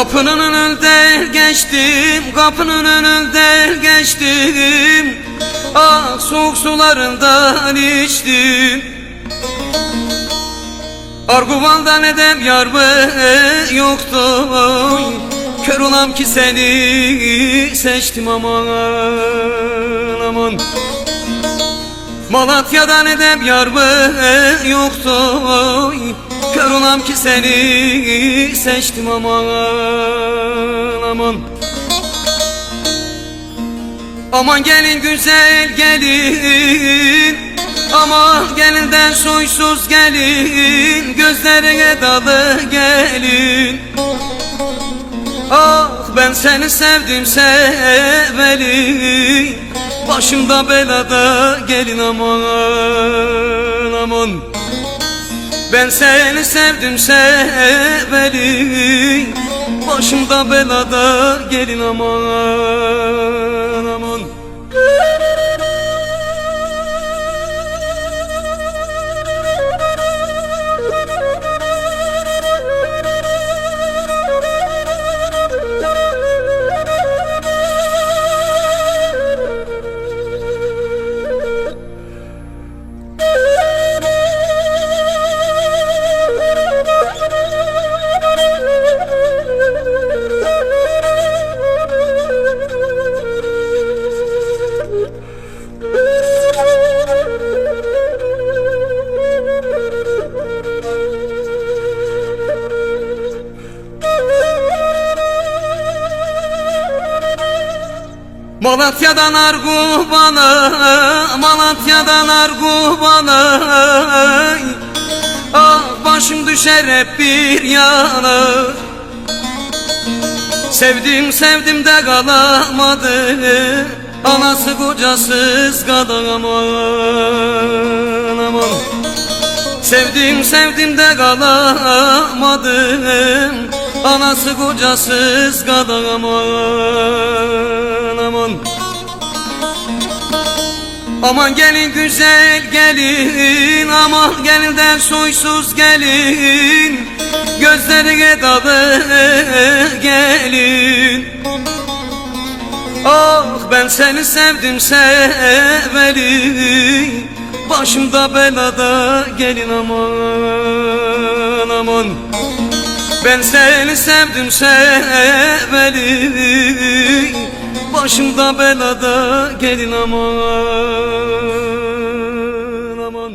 Kapının önünde geçtim, kapının önünde geçtim. Ah soğuk sularından içtim. Arguvaldan edem yar be yoktu. Kör olam ki seni seçtim aman aman. Malatya'dan edem yar yoktu Kör olam ki seni seçtim aman aman. Aman gelin güzel gelin Aman gelinden soysuz gelin Gözlerine dalı gelin ben seni sevdim seveli Başımda belada gelin aman aman. Ben seni sevdim seveli Başımda belada gelin aman aman Malatya'dan argu bana, Malatya'dan argu bana Ah başım düşer hep bir yana. Sevdim sevdim de kalamadı. Anası kocasız aman Sevdim sevdim de kalamadım Anası kocasız kalamam aman Aman. Gelin güzel gelin Aman gelinden soysuz gelin. Gözlerine dalı gelin. Ah ben seni sevdim seveli Başımda belada gelin aman aman ben seni sevdim sevmedim Başımda belada gelin aman aman.